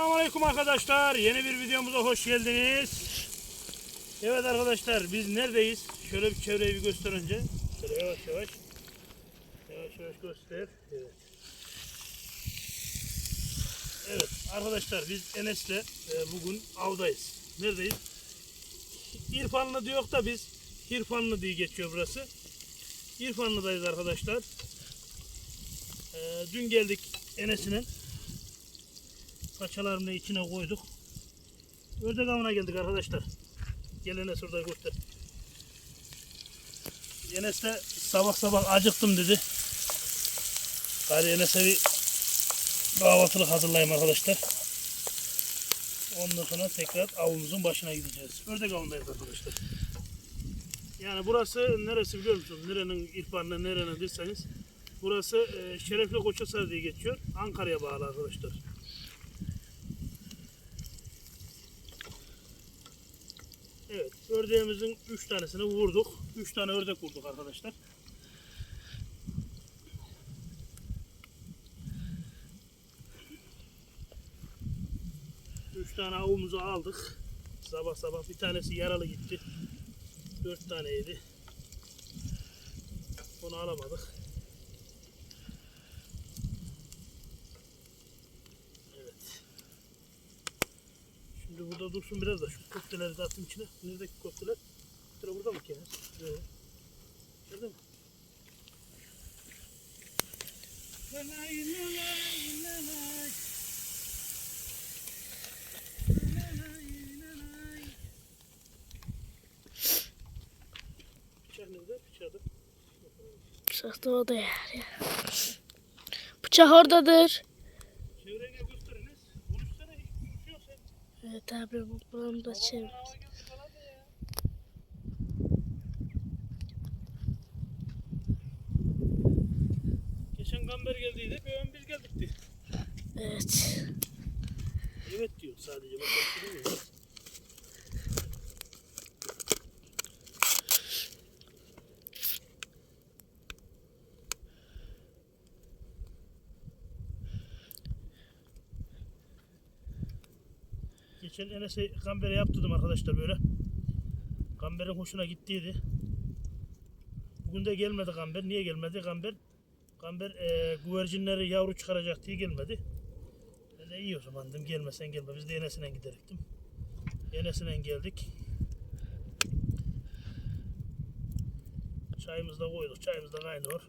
Selamünaleyküm arkadaşlar. Yeni bir videomuza hoş geldiniz. Evet arkadaşlar biz neredeyiz? Şöyle bir çevreyi bir göster önce. Şöyle yavaş yavaş. Yavaş yavaş göster. Evet. Evet arkadaşlar biz Enes'le e, bugün avdayız. Neredeyiz? İrfanlı diyor da biz İrfanlı diye geçiyor burası. İrfanlı'dayız arkadaşlar. E, dün geldik Enes'in Paçalarını içine koyduk. Ördek avına geldik arkadaşlar. Gel Enes orada göster. Enes de sabah sabah acıktım dedi. Gari Enes'e bir kahvaltılık hazırlayayım arkadaşlar. Ondan sonra tekrar avımızın başına gideceğiz. Ördek avındayız arkadaşlar. Yani burası neresi biliyor musunuz? Nerenin irfanına nerenin derseniz. Burası e, Şerefli Koçasar diye geçiyor. Ankara'ya bağlı arkadaşlar. Evet, ördeğimizin 3 tanesini vurduk. 3 tane ördek vurduk arkadaşlar. Üç tane avımızı aldık. Sabah sabah bir tanesi yaralı gitti. Dört taneydi. Onu alamadık. Şimdi burada dursun biraz da şu köfteleri de atayım içine. Neredeki köfteler? Köfteler burada mı ki? Evet. Gördün mü? Bıçak nerede? Bıçağı da. Bıçak da orada yer ya. Bıçak oradadır. Çevreye gel göster Enes. Konuşsana hiç konuşuyor sen. Evet abi bu buranı da çevir. Hava geldi falan da ya. Geçen Gamber geldiydi, bir ön biz geldik diye. Evet. Evet diyor sadece, bak bir şey Gamber'e yaptırdım arkadaşlar böyle. Gamber'in hoşuna gittiydi. Bugün de gelmedi Gamber. Niye gelmedi? Gamber Gamber e, güvercinleri yavru çıkaracak diye gelmedi. Ben de iyi o zaman dedim gelmesen gelme. Biz de Enes'ine giderektim. Enes'ine geldik. Çayımızı da koyduk. Çayımız da kaynıyor.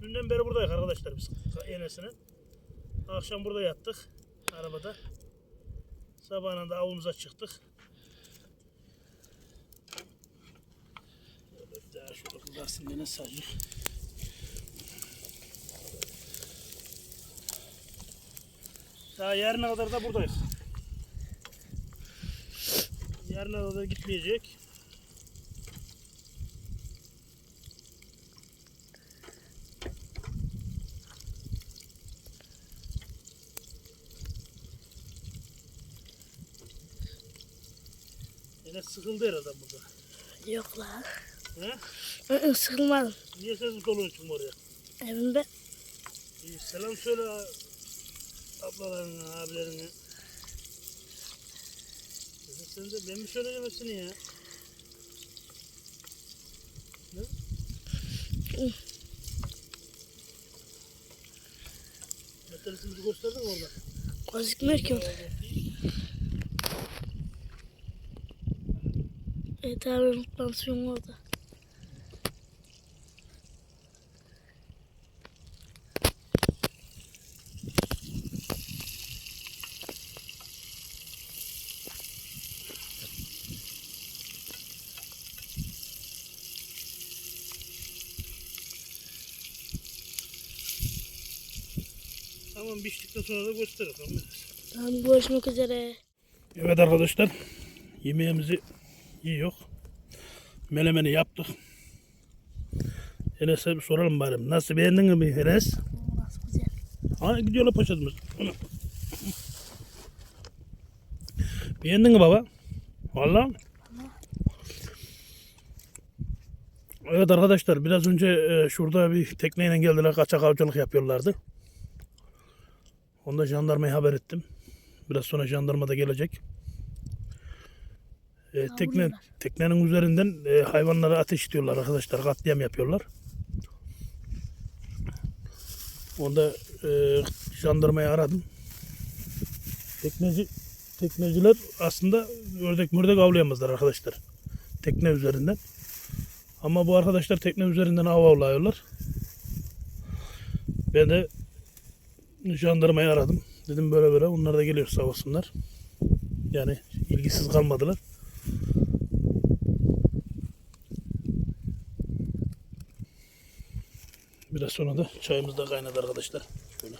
Dünden beri buradayız arkadaşlar biz Enes'ine. Akşam burada yattık. Arabada. Sabahına da avımıza çıktık. Böyle bir daha şöyle kızarsın yine sadece. Daha yarına kadar da buradayız. Yarına kadar gitmeyecek. Yine sıkıldı herhalde burada. Yok lan. He? Sıkılmadım. Niye sesin soluğun çıkma oraya? Evimde. İyi, selam söyle ablalarına, abilerine. Sen de ben mi söyleyeceğim hepsini ya? Ne? Metalistimizi gösterdin mi orada? Gözükmüyor ki orada. Evet abi pansiyon orada. Tamam piştikten sonra da gösterir. Tamam. Tamam görüşmek üzere. Evet arkadaşlar yemeğimizi yiyor. Melemeni yaptık. Enes'e bir soralım bari. Nasıl beğendin mi Enes? Nasıl güzel. Ha gidiyorlar poşetimiz. Beğendin mi baba? Valla. Evet arkadaşlar biraz önce e, şurada bir tekneyle geldiler kaçak avcılık yapıyorlardı. Onda jandarmaya haber ettim. Biraz sonra jandarma da gelecek. E, tekne, teknenin üzerinden e, hayvanlara ateş ediyorlar arkadaşlar. Katliam yapıyorlar. Onda e, jandarmayı aradım. Tekneci tekneciler aslında ördek mürdek avlayamazlar arkadaşlar. Tekne üzerinden. Ama bu arkadaşlar tekne üzerinden av avlıyorlar. Ben de jandarmayı aradım. Dedim böyle böyle onlar da geliyor sağ olsunlar. Yani ilgisiz kalmadılar. Biraz sonra da çayımız da kaynadı arkadaşlar. Şöyle.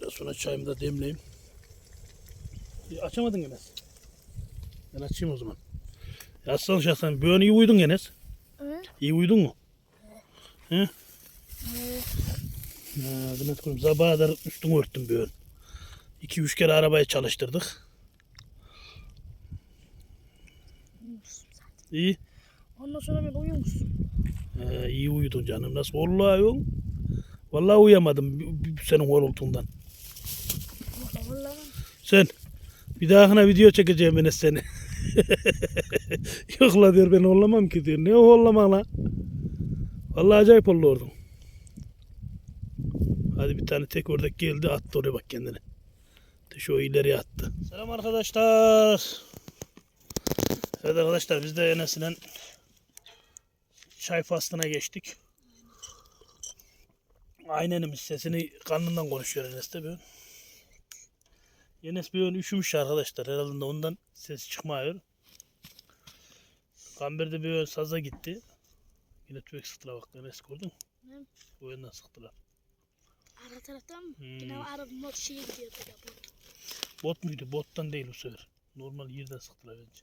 Biraz sonra çayımı da demleyeyim. E, açamadın Enes. Ben açayım o zaman. Aslan şahsen böyle iyi uyudun Enes. Evet. İyi uyudun mu? He? Ha, Demet kurum sabaha kadar üstünü örttüm böyle. İki üç kere arabayı çalıştırdık. İyi. Ondan sonra ben uyumuşsun. He, iyi uyudun canım. Nasıl vallahi yok. Vallahi uyuyamadım senin horultundan. Vallahi Sen bir dahakine video çekeceğim Enes seni. Yok la diyor ben horlamam ki diyor. Ne horlama la? Vallahi acayip oradan. Hadi bir tane tek ördek geldi attı oraya bak kendini. De şu ileriye attı. Selam arkadaşlar. Evet arkadaşlar biz de Enes'le çay faslına geçtik. Aynenimiz sesini karnından konuşuyor Enes de böyle. Enes bir ön üşümüş arkadaşlar. Herhalde de ondan ses çıkmıyor. Kamber de bir ön saza gitti. Yine tüfek sıktılar bak Enes gördün mü? Bu yönden sıktılar. Ara taraftan mı? Hmm. Yine araba mor şeye gidiyordu ya bu. Bot muydu? Bottan değil bu sefer. Normal yerden sıktılar bence.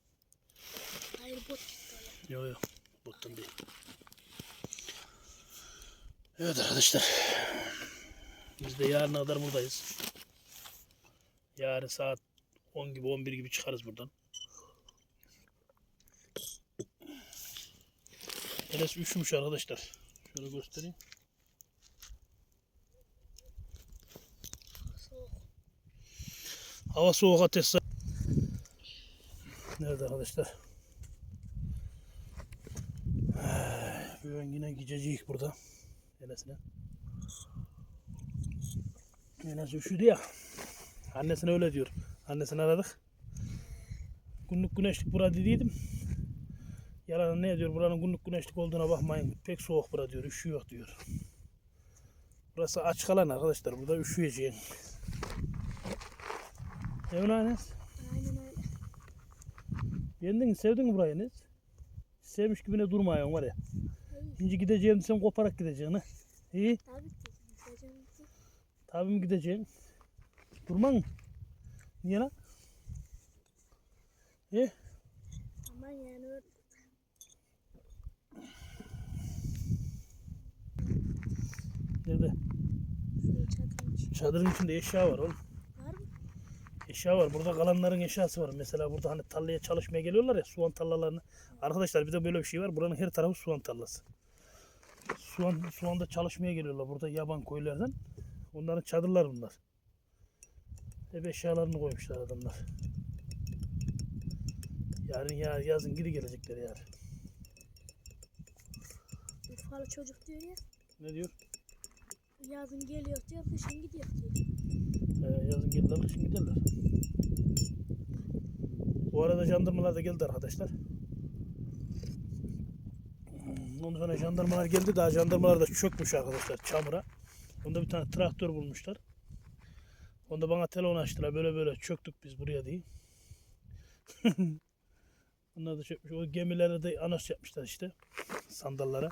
Hayır bot gitti. Yok yok. Bottan değil. Evet arkadaşlar. Biz de yarına kadar buradayız. Yarın saat 10 gibi 11 gibi çıkarız buradan. Enes üşümüş arkadaşlar. Şöyle göstereyim. Hava soğuk ateş. Nerede arkadaşlar? Bugün yine gideceğiz burada. Enesine. Enes üşüdü ya. Annesine öyle diyor. Annesini aradık. Günlük güneşlik bura dediydim. Yalan ne diyor buranın günlük güneşlik olduğuna bakmayın. Pek soğuk bura diyor. Üşüyor diyor. Burası aç kalan arkadaşlar. Burada üşüyeceğim. Değil mi? Aynen öyle. Beğendin mi? Sevdin mi burayı Enes? Sevmiş gibi ne durmuyorsun var ya. Şimdi gideceğim sen koparak gideceksin ha. İyi. Tabii ki. Gideceğim. Tabii mi gideceksin? Durman mı? Niye lan? İyi. Aman yani. Nerede? Çatlamış. Çadırın içinde eşya var oğlum. Var mı? Eşya var. Burada kalanların eşyası var. Mesela burada hani tarlaya çalışmaya geliyorlar ya soğan tarlalarını. Arkadaşlar bir de böyle bir şey var. Buranın her tarafı soğan tarlası. Soğan, soğanda çalışmaya geliyorlar burada yaban koylardan. Onların çadırlar bunlar. Hep eşyalarını koymuşlar adamlar. Yarın ya yazın geri gelecekler yarın. Urfalı çocuk diyor ya. Ne diyor? Yazın geliyor diyor, kışın gidiyor diyor. Ee, yazın gelirler, kışın giderler. Bu arada jandarmalar da geldi arkadaşlar. Ondan sonra jandarmalar geldi. Daha jandarmalar da çökmüş arkadaşlar çamura. Onda bir tane traktör bulmuşlar. Onda bana telefon açtılar. Böyle böyle çöktük biz buraya diye. Onlar da çökmüş. O gemilere de anons yapmışlar işte. Sandallara.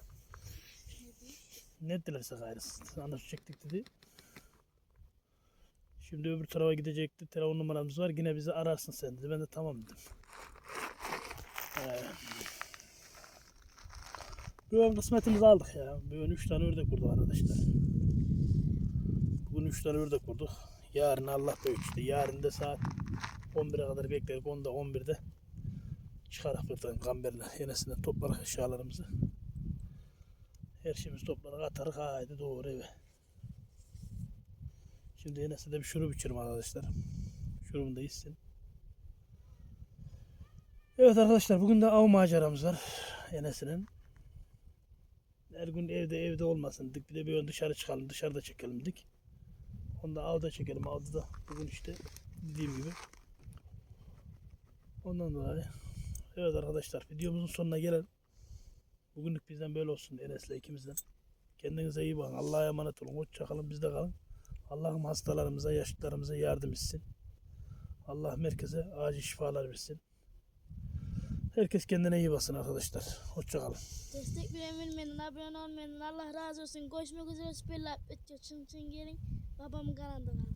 Ne dilerse gayrı. Anons çektik dedi. Şimdi öbür tarafa gidecekti. Telefon numaramız var. Yine bizi ararsın sen dedi. Ben de tamam dedim. Ee, Bugün kısmetimizi aldık ya. Bugün 3 tane ördek vurduk arkadaşlar. Bugün 3 tane ördek vurduk. Yarın Allah büyük işte. Yarın da saat 11'e kadar bekledik. 10'da 11'de çıkarak buradan kamberine yenesine toplarak eşyalarımızı. Her şeyimizi toplarak atarız. Haydi doğru eve. Şimdi Enes'e de bir şurup içerim arkadaşlar. Şurubunu da içsin. Evet arkadaşlar bugün de av maceramız var Enes'inin. Her gün evde evde olmasın dedik. Bir de bir ön dışarı çıkalım dışarıda çekelim dedik. Onu da avda çekelim. Avda da bugün işte dediğim gibi. Ondan dolayı. Evet arkadaşlar videomuzun sonuna gelelim. Bugünlük bizden böyle olsun Enes'le ikimizden. Kendinize iyi bakın. Allah'a emanet olun. Hoşça kalın. Bizde kalın. Allah'ım hastalarımıza, yaşlılarımıza yardım etsin. Allah merkeze acil şifalar versin. Herkes kendine iyi basın arkadaşlar. Hoşça kalın. Destek veremeyenlerin, abone olmayanların Allah razı olsun. Görüşmek üzere. Süper kanalında kalın.